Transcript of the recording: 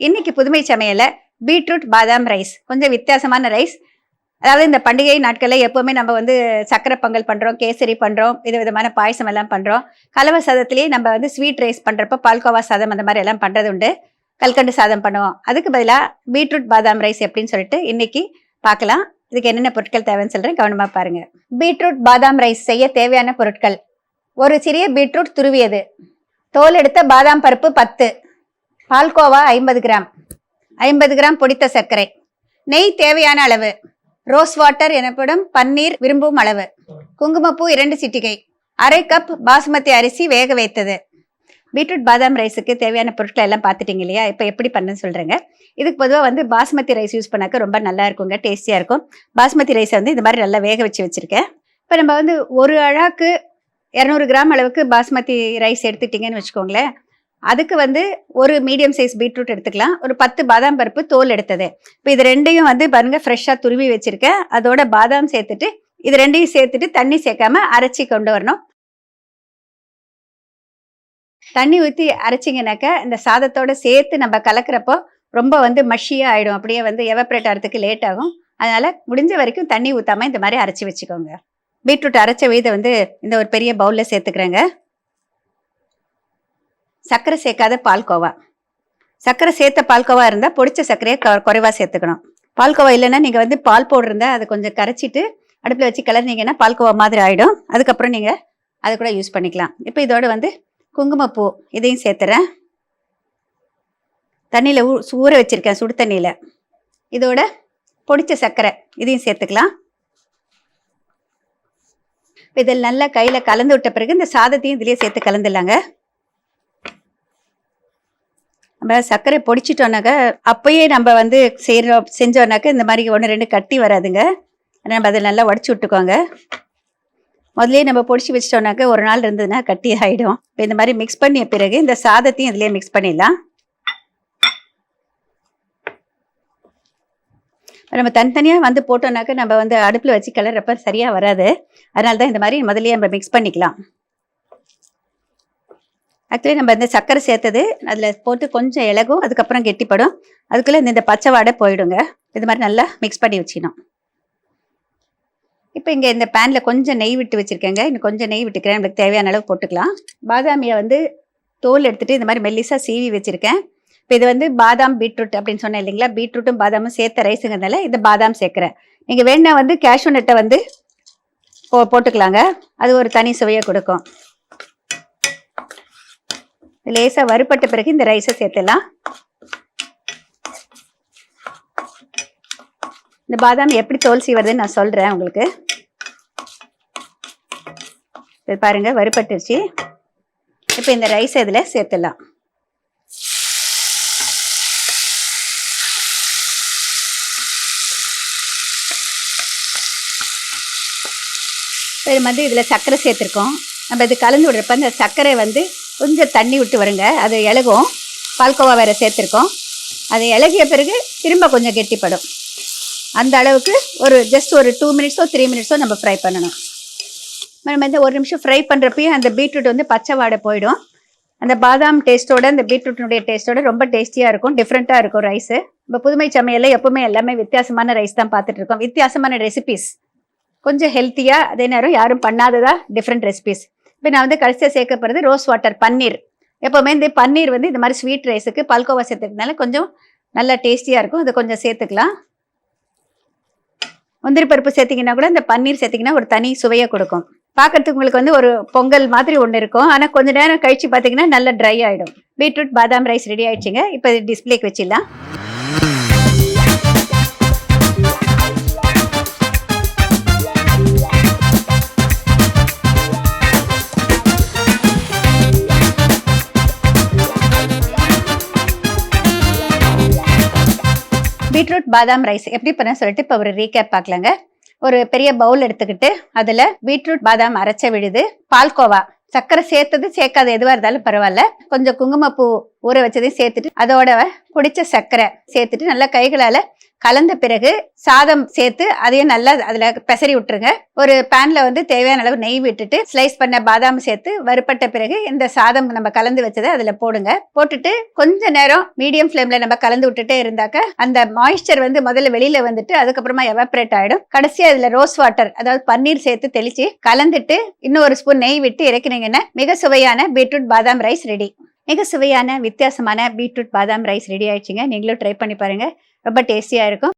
இன்னைக்கு புதுமை சமையல பீட்ரூட் பாதாம் ரைஸ். கொஞ்சம் வித்தியாசமான ரைஸ். அதாவது இந்த பண்டிகை நாட்களில் எப்போவுமே நம்ம வந்து சக்கரை பொங்கல் பண்ணுறோம் கேசரி பண்ணுறோம் வித விதமான பாயசம் எல்லாம் பண்ணுறோம் கலவை சாதத்துலேயே நம்ம வந்து ஸ்வீட் ரைஸ் பண்ணுறப்ப பால்கோவா சாதம் அந்த மாதிரி எல்லாம் பண்ணுறது உண்டு. கல்கண்டு சாதம் பண்ணுவோம். அதுக்கு பதிலாக பீட்ரூட் பாதாம் ரைஸ் எப்படின்னு சொல்லிட்டு இன்னைக்கு பார்க்கலாம் இதுக்கு என்னென்ன பொருட்கள் தேவைன்னு சொல்கிறேன் கவனமாக பாருங்கள் பீட்ரூட் பாதாம் ரைஸ் செய்ய தேவையான பொருட்கள். ஒரு சிறிய பீட்ரூட் துருவியது. தோல் எடுத்த பாதாம் பருப்பு பத்து. பால்கோவா ஐம்பது கிராம். ஐம்பது கிராம் பொடித்த சர்க்கரை. நெய் தேவையான அளவு. ரோஸ் வாட்டர் எனப்படும் பன்னீர் விரும்பும் அளவு. குங்குமப்பூ இரண்டு சிட்டிகை. அரை கப் பாசுமதி அரிசி வேக வைத்தது. பீட்ரூட் பாதாம் ரைஸுக்கு தேவையான பொருட்களை எல்லாம் பார்த்துட்டீங்க இல்லையா? இப்போ எப்படி பண்ணுன்னு சொல்கிறேங்க இதுக்கு பொதுவாக வந்து பாஸ்மதி ரைஸ் யூஸ் பண்ணாக்க ரொம்ப நல்லா இருக்குங்க டேஸ்டியாக இருக்கும். பாஸ்மதி ரைஸை வந்து இந்த மாதிரி நல்லா வேக வச்சு வச்சுருக்கேன். இப்போ நம்ம வந்து ஒரு அழாக்கு இரநூறு கிராம் அளவுக்கு பாஸ்மதி ரைஸ் எடுத்துட்டிங்கன்னு வச்சுக்கோங்களேன். அதுக்கு வந்து ஒரு மீடியம் சைஸ் பீட்ரூட் எடுத்துக்கலாம். ஒரு பத்து பாதாம் பருப்பு தோல் எடுத்தது. இப்போ இது ரெண்டையும் வந்து பாருங்க ஃப்ரெஷ்ஷாக துருவி வச்சிருக்கேன். அதோட பாதாம் சேர்த்துட்டு இது ரெண்டையும் சேர்த்துட்டு தண்ணி சேர்க்காம அரைச்சி கொண்டு வரணும். தண்ணி ஊற்றி அரைச்சிங்கனாக்கா இந்த சாதத்தோட சேர்த்து நம்ம கலக்கிறப்போ ரொம்ப வந்து மஷியாக ஆகிடும் அப்படியே வந்து எவப்ரேட் ஆகிறதுக்கு லேட் ஆகும். அதனால் முடிஞ்ச வரைக்கும் தண்ணி ஊற்றாம இந்த மாதிரி அரைச்சி வச்சுக்கோங்க. பீட்ரூட் அரைச்ச வீதை வந்து இந்த ஒரு பெரிய பவுலில் சேர்த்துக்கிறேங்க. சர்க்கரை சேர்க்காத பால்கோவா சர்க்கரை சேர்த்த பால்கோவா இருந்தால் பொடிச்ச சர்க்கரையை க குறைவாக சேர்த்துக்கணும். பால்கோவா இல்லைன்னா நீங்கள் வந்து பால் பவுடர் இருந்தால் அதை கொஞ்சம் கரைச்சிட்டு அடுப்பில் வச்சு கிளறினீங்கன்னா பால்கோவா மாதிரி ஆகிடும் அதுக்கப்புறம் நீங்கள் அதை கூட யூஸ் பண்ணிக்கலாம். இப்போ இதோட வந்து குங்குமப்பூ இதையும் சேர்த்துறேன். தண்ணியில் ஊ ஊற வச்சுருக்கேன் சுடு தண்ணியில். இதோட பொடிச்ச சர்க்கரை இதையும் சேர்த்துக்கலாம். இதில் நல்லா கையில் கலந்து விட்ட பிறகு இந்த சாதத்தையும் இதுலேயே சேர்த்து கலந்துடலாங்க. நம்ம சர்க்கரை பொடிச்சிட்டோன்னாக்க அப்பயே நம்ம வந்து செய்கிறோம் செஞ்சோம்னாக்க இந்த மாதிரி ஒன்று ரெண்டு கட்டி வராதுங்க. நம்ம அதை நல்லா உடச்சி விட்டுக்கோங்க. முதலே நம்ம பொடிச்சு வச்சிட்டோம்னாக்க ஒரு நாள் இருந்ததுன்னா கட்டி ஆகிடும் இப்போ இந்த மாதிரி மிக்ஸ் பண்ணிய பிறகு இந்த சாதத்தையும் இதுலேயே மிக்ஸ் பண்ணிடலாம். நம்ம தனித்தனியாக வந்து போட்டோம்னாக்க நம்ம வந்து அடுப்பில் வச்சு கிளறப்ப சரியாக வராது. அதனால தான் இந்த மாதிரி முதலே நம்ம மிக்ஸ் பண்ணிக்கலாம். ஆக்சுவலி நம்ம இந்த சர்க்கரை சேர்த்தது அதில் போட்டு கொஞ்சம் இலகும் அதுக்கப்புறம் கெட்டிப்படும். அதுக்குள்ளே இந்த- இந்த பச்சை வாடை போயிடுங்க. இது மாதிரி நல்லா மிக்ஸ் பண்ணி வச்சிடணும். இப்போ இங்கே இந்த பேனில் கொஞ்சம் நெய் விட்டு வச்சுருக்கேங்க. இன்னும் கொஞ்சம் நெய் விட்டுக்கிறேன். நம்மளுக்கு தேவையான அளவு போட்டுக்கலாம். பாதாமியை வந்து தோல் எடுத்துகிட்டு இந்த மாதிரி மெல்லிசாக சீவி வச்சுருக்கேன். இப்போ இது வந்து பாதாம் பீட்ரூட் அப்படின்னு சொன்னேன் இல்லைங்களா? பீட்ரூட்டும் பாதாமும் சேர்த்த ரைஸுங்கிறதுனால இந்த பாதாம் சேர்க்குறேன். நீங்கள் வேணா வந்து கேஷ்யூ நட்டை வந்து போ போட்டுக்கலாங்க. அது ஒரு தனி சுவையை கொடுக்கும். லேசாக வறுபட்ட பிறகு இந்த ரைஸை சேர்த்துடலாம். இந்த பாதாம் எப்படி தோல் சீவறதுன்னு நான் சொல்கிறேன் உங்களுக்கு. இது பாருங்க வறுபட்டுருச்சு. இப்போ இந்த ரைஸ் இதில் சேர்த்துடலாம். இப்போ இது வந்து இதில் சர்க்கரை சேர்த்துருக்கோம். நம்ம இது கலந்து விடுறப்ப அந்த சர்க்கரை வந்து கொஞ்சம் தண்ணி விட்டு வருங்க. அது இலகும் பால்கோவா வேறு சேர்த்துருக்கோம். அது இலகிய பிறகு திரும்ப கொஞ்சம் கெட்டிப்படும். அந்த அளவுக்கு ஒரு ஜஸ்ட் ஒரு டூ மினிட்ஸோ த்ரீ மினிட்ஸோ நம்ம ஃப்ரை பண்ணணும். நம்ம இந்த ஒரு நிமிஷம் ஃப்ரை பண்ணுறப்பையும் அந்த பீட்ரூட் வந்து பச்சை வாடை போயிடும். அந்த பாதாம் டேஸ்ட்டோட அந்த பீட்ரூட்டினுடைய டேஸ்ட்டோட ரொம்ப டேஸ்டியாக இருக்கும். டிஃப்ரெண்ட்டாக இருக்கும் ரைஸு இப்போ புதுமை சமையலில் எப்பவுமே எல்லாமே வித்தியாசமான ரைஸ் தான் பார்த்துட்டு இருக்கோம். வித்தியாசமான ரெசிபிஸ் கொஞ்சம் ஹெல்த்தியாக அதே நேரம் யாரும் பண்ணாததா டிஃப்ரெண்ட் ரெசிபிஸ் இப்போ நான் வந்து கடைசியாக சேர்க்க போகிறது ரோஸ் வாட்டர் பன்னீர். எப்போவுமே இந்த பன்னீர் வந்து இந்த மாதிரி ஸ்வீட் ரைஸுக்கு பல்கோவா சேர்த்துக்கிறதுனால கொஞ்சம் நல்லா டேஸ்டியாக இருக்கும். அதை கொஞ்சம் சேர்த்துக்கலாம். முந்திரி பருப்பு சேர்த்திங்கன்னா கூட இந்த பன்னீர் சேர்த்திங்கன்னா ஒரு தனி சுவையை கொடுக்கும். பார்க்கறதுக்கு உங்களுக்கு வந்து ஒரு பொங்கல் மாதிரி ஒன்று இருக்கும். ஆனால் கொஞ்ச நேரம் கழிச்சு பார்த்தீங்கன்னா நல்லா ட்ரை ஆகிடும் பீட்ரூட் பாதாம் ரைஸ் ரெடி ஆயிடுச்சுங்க. இப்போ டிஸ்பிளேக்கு வச்சிடலாம். பீட்ரூட் பாதாம் ரைஸ் எப்படி பண்ண சொல்லிட்டு இப்போ ஒரு ரீகேப் பார்க்கலாங்க ஒரு பெரிய பவுல் எடுத்துக்கிட்டு அதில் பீட்ரூட் பாதாம் அரைச்ச விழுது பால்கோவா சர்க்கரை சேர்த்தது சேர்க்காத எதுவாக இருந்தாலும் பரவாயில்ல. கொஞ்சம் குங்குமப்பூ ஊற வச்சதையும் சேர்த்துட்டு அதோட பிடிச்ச சர்க்கரை சேர்த்துட்டு நல்லா கைகளால் கலந்த பிறகு சாதம் சேர்த்து அதையும் நல்லா அதில் பெசரி விட்டுருங்க. ஒரு பேனில் வந்து தேவையான அளவு நெய் விட்டுட்டு ஸ்லைஸ் பண்ண பாதாம் சேர்த்து வறுப்பட்ட பிறகு இந்த சாதம் நம்ம கலந்து வச்சதை அதில் போடுங்க. போட்டுட்டு கொஞ்ச நேரம் மீடியம் ஃப்ளேமில் நம்ம கலந்து விட்டுட்டே இருந்தாக்க அந்த மாய்ஸ்சர் வந்து முதல்ல வெளியில் வந்துட்டு அதுக்கப்புறமா எவாப்ரேட் ஆகிடும் கடைசியாக அதில் ரோஸ் வாட்டர் அதாவது பன்னீர் சேர்த்து தெளித்து கலந்துட்டு இன்னும் ஒரு ஸ்பூன் நெய் விட்டு இறக்கினீங்கன்னா மிக சுவையான பீட்ரூட் பாதாம் ரைஸ் ரெடி மிக சுவையான வித்தியாசமான பீட்ரூட் பாதாம் ரைஸ் ரெடி ஆயிடுச்சுங்க. நீங்களும் ட்ரை பண்ணி பாருங்க. ரொம்ப டேஸ்டியாக இருக்கும்.